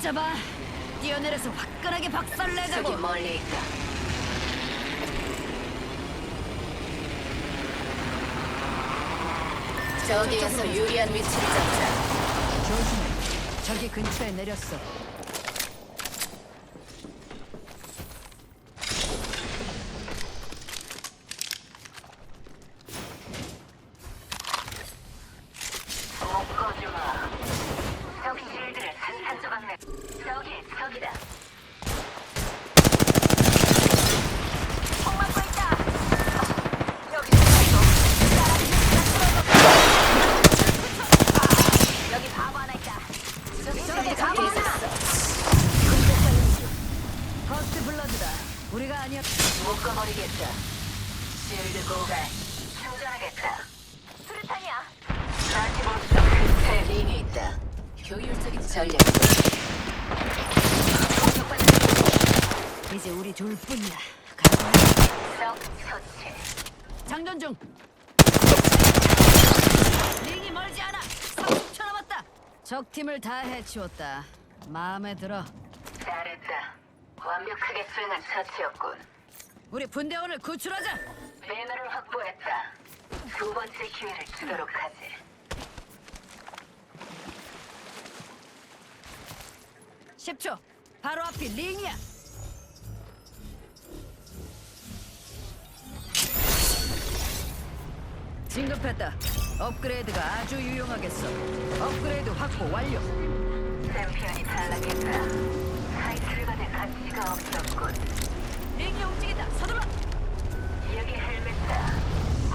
붙잡아. 뛰어내려서 화끈하게 저기 박살내자고. 멀리 있다. 저기에서 유리한 위치를 잡자. 조심해. 저기 근처에 내렸어. 묶어주마. 적 실드를 산산조각 내. 저기, 저기다. 총 맞고 있다. 여기 여기 바보 하나 있다. 저기 저기 바보 하나. 퍼스트 블러드다. 우리가 아니야. 묶어버리겠다. 실드 고갈. 충전하겠다. 수류탄이야. 다시 볼수 근처에 링이 있다. 효율적인 전략. 공격받는 이제 우리 둘뿐이야. 가자. 적 처치. 장전 중. 링이 멀지 않아. 30초 남았다. 적 팀을 다 해치웠다. 마음에 들어. 잘했다. 완벽하게 수행한 처치였군. 우리 분대원을 구출하자. 배너를 확보했다. 두 번째 기회를 주도록 하지. 십초 바로 앞이 링이야. 진급했다. 업그레이드가 아주 유용하겠어. 업그레이드 확보 완료. 챔피언이 탈락했다. 타이틀을 받을 가치가 없었군. 링이 움직인다. 서둘러. 여기 헬멧다.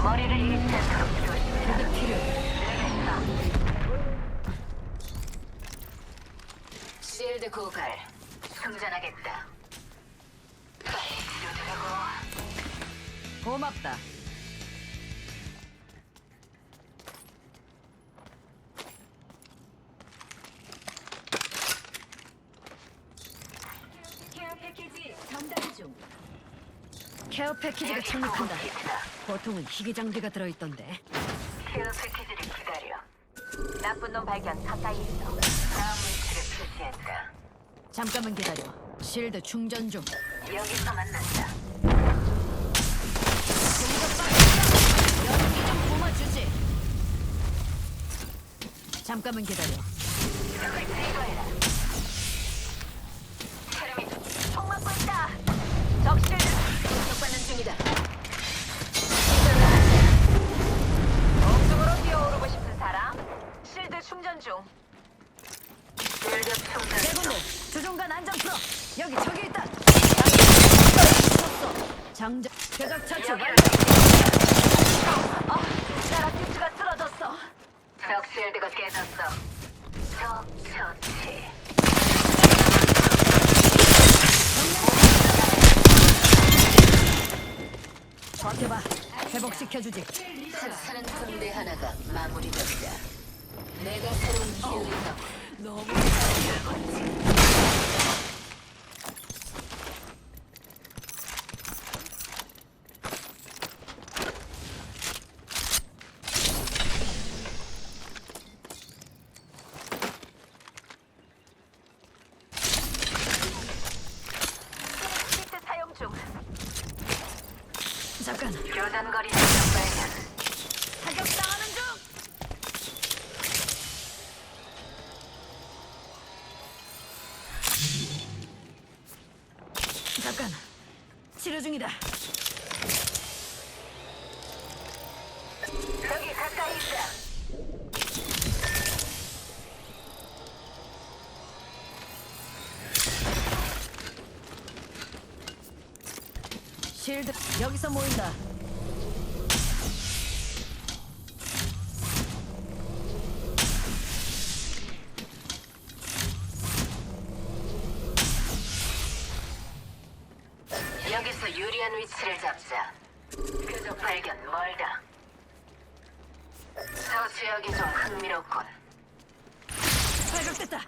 머리를 않도록 조심해라. 그게 필요해. 실드 고갈. 충전하겠다. 빨리 치료되라고. 고맙다. 케어 패키지가 착륙한다. 보통은 희귀 장비가 들어있던데. 케어 패키지를 기다려. 나쁜 놈 발견 가까이 있어. 다음 위치를 표시했다. 잠깐만 기다려. 실드 충전 중. 여기서 만난다. 연기 좀 뿜어주지. 잠깐만 기다려. 여기 저기 있다. 장전. 표적 처치 완료. 어, 나라 퓨즈가 쓰러졌어. 적 실드가 깨졌어. 적 처치. 버텨봐. 회복시켜주지. 사는 군대 하나가 마무리됐다. 내가 새로운 기회가 너무 키트 치료 중이다. 여기 가까이 있다. 실드 여기서 모인다. 저 지역이 좀 흥미롭군. 발각됐다.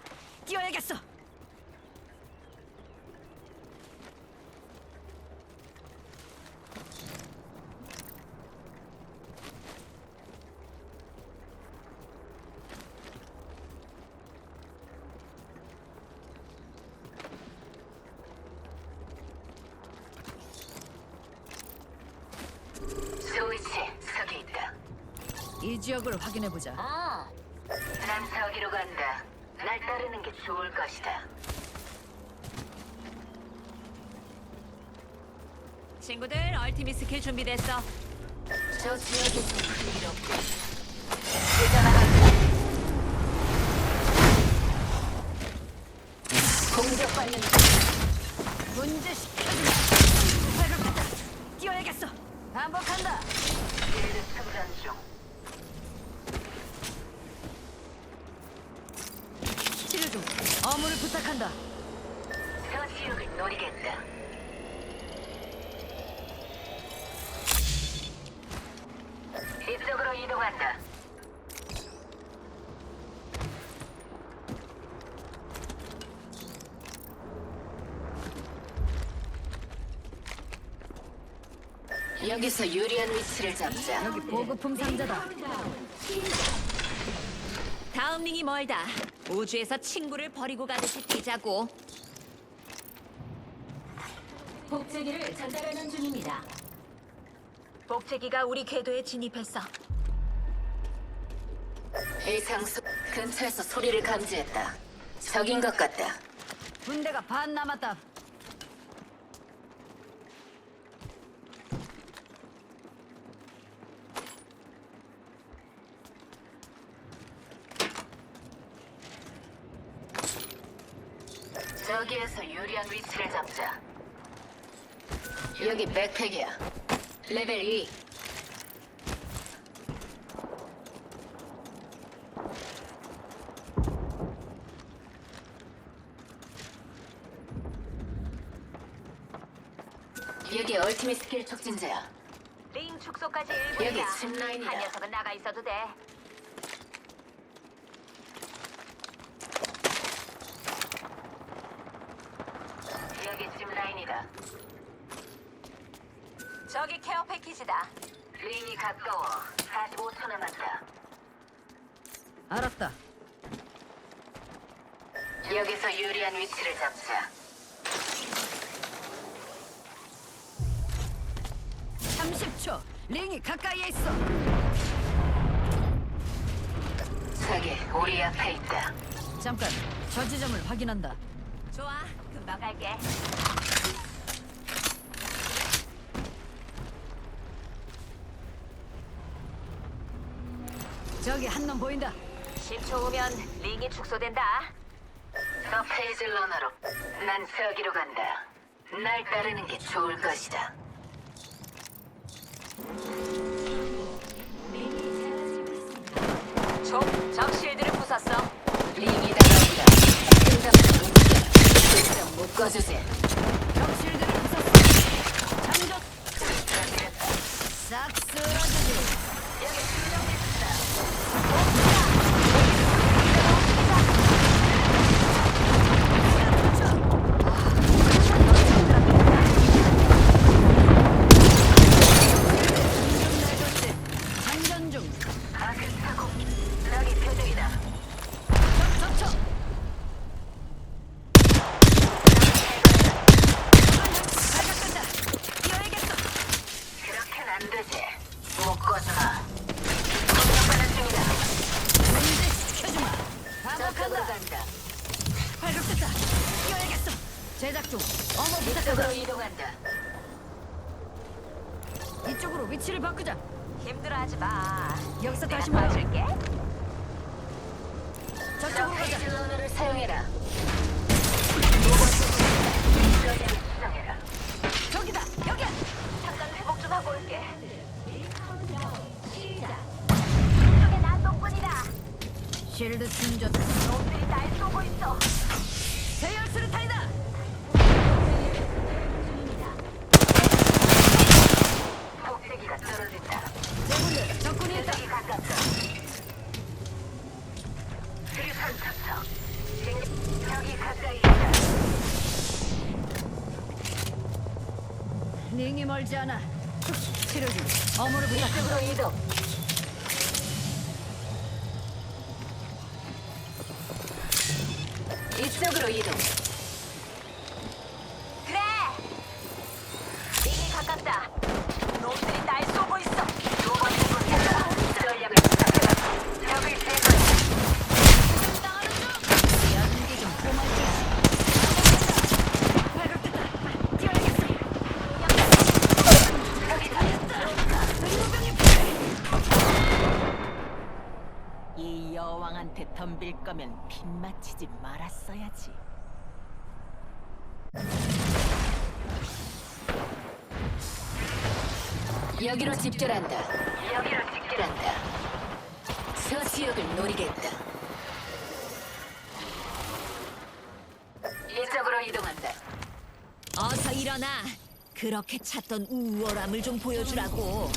뛰어야겠어. 이 지역을 확인해 보자. 아, 난 저기로 간다. 날 따르는 게 좋을 것이다. 친구들 얼티밋 스킬 준비됐어. 저 지역이 좀 흥미롭고. 되잖아. 공격받는 문제 시켜주마. 발각됐다. 뛰어야겠어. 반복한다. 길드 충전 중. 치료 중. 어물을 부탁한다. 저 지역을 노리겠다. 이쪽으로 이동한다. 여기서 유리한 위치를 잡자. 여기 보급품 상자다. 다음 링이 멀다. 우주에서 친구를 버리고 가듯이 뛰자고. 복제기를 전달하는 중입니다. 복제기가 우리 궤도에 진입했어. 이 장소 근처에서 소리를 감지했다. 적인 것 같다. 군대가 반 남았다. 유리한 위치를 잡자. 여기 백팩이야. 레벨 2. 여기 얼티밋 스킬 촉진자야. 링 축소까지 여기 집 라인이다. 한 녀석은 나가 있어도 돼. 여기 집 라인이다. 저기 케어 패키지다. 링이 가까워. 45초 남았다. 알았다. 여기서 유리한 위치를 잡자. 30초. 링이 가까이에 있어. 저기 우리 앞에 있다. 잠깐. 저 지점을 확인한다. 좋아, 금방 갈게. 저기 한 놈 보인다. 10초 후면 링이 축소된다. 너 페이지 러너로. 난 저기로 간다. 날 따르는 게 좋을 것이다. 적 실드를 부쉈어. 링이 움직여. 끝장 묶어주지. 격 잠깐 회복 좀 하고 올게. 이쪽에 난동꾼이다. 쉴드 충전. 놈들이 날 쏘고 있어. 세열 수류탄이다. 복제기가 떨어진다. 제군들 적군이 있다. 여기 가깝다. 수류탄 척척. 여기 가까이 있다. 링이 멀지 않아. 치료 중. 어 빗 맞히지 말았어야지. 여기로 집결한다. 여기로 직결한다. 저 지역을 노리겠다. 이쪽으로 이동한다. 어서 일어나. 그렇게 찾던 우월함을 좀 보여주라고.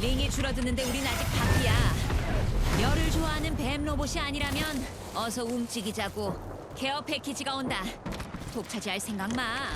링이 줄어드는데 우린 아직 바퀴야. 열을 좋아하는 뱀 로봇이 아니라면 어서 움직이자고. 케어 패키지가 온다. 독차지할 생각 마.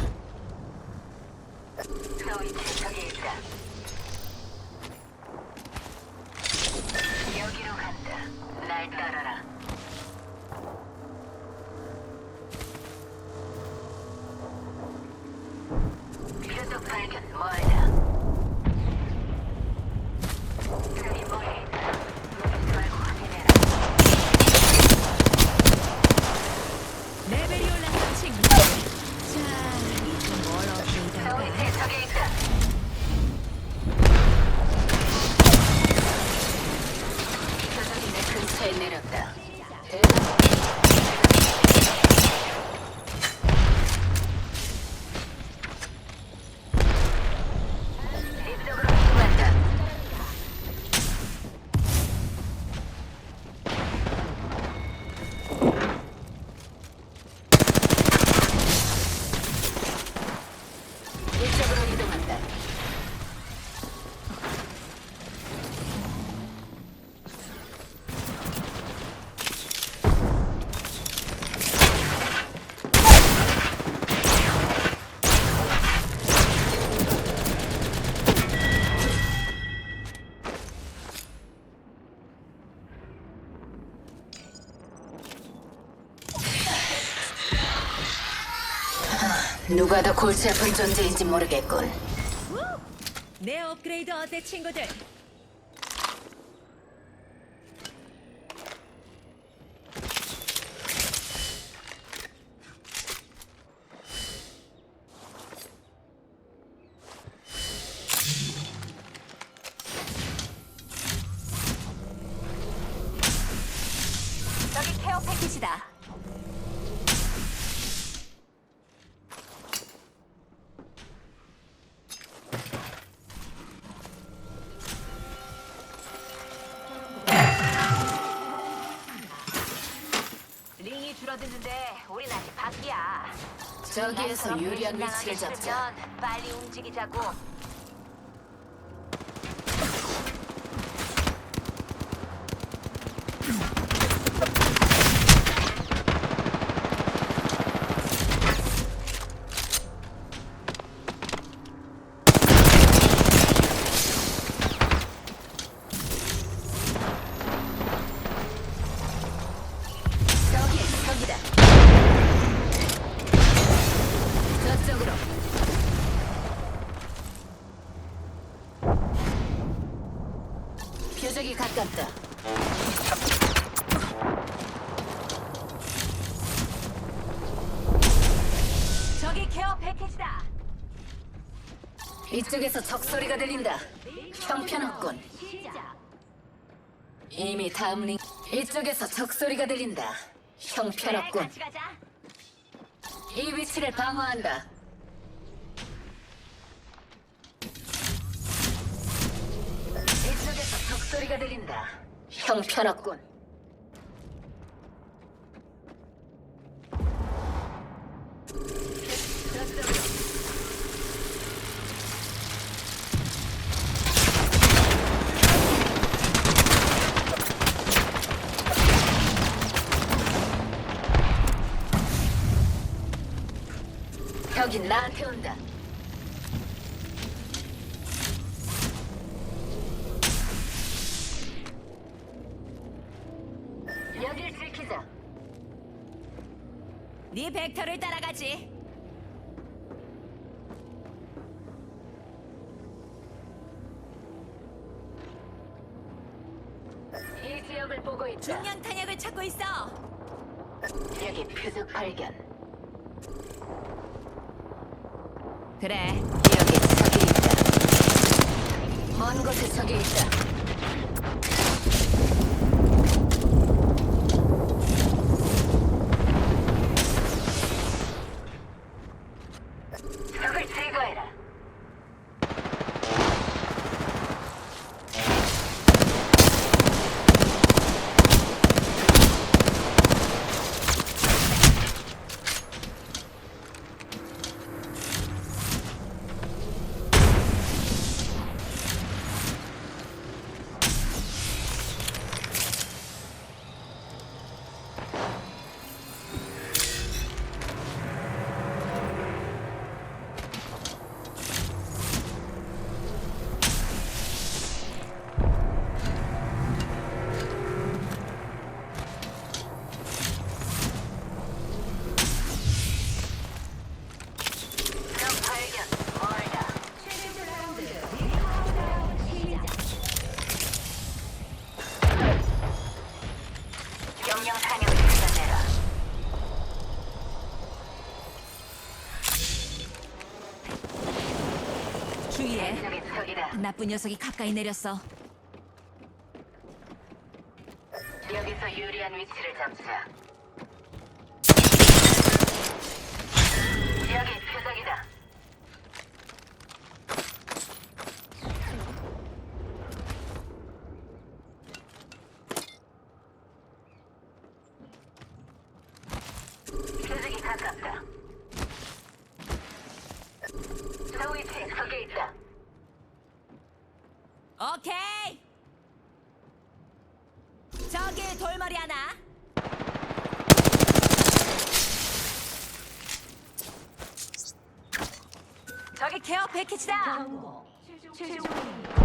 내렸다. 누가 더 골치 아픈 존재인지 모르겠군. 내 업그레이드 어때 친구들? 저기 케어 패키지다. 저기에서 유리한 위치를 잡자. 빨리 움직이자고. 저기, 저기다. 저쪽으로. 표적이 가깝다. 저기 케어 패키지다. 이쪽에서 적소리가 들린다. 형편없군. 이미 다음 링. 이쪽에서 적소리가 들린다. 형편없군. 같이 가자. 이 위치를 방어한다. 이쪽에서 적소리가 들린다. 형편없군. 여긴 나한테 온다. 여길 지키자. 네 벡터를 따라가지. 이 지역을 보고 있다. 중량 탄약을 찾고 있어. 여기 표적 발견. 그래. 여기 적이 있다. 먼 곳에 적이 있다. 나쁜 녀석이 가까이 내렸어. 패키지다. 경고. 최종 최종.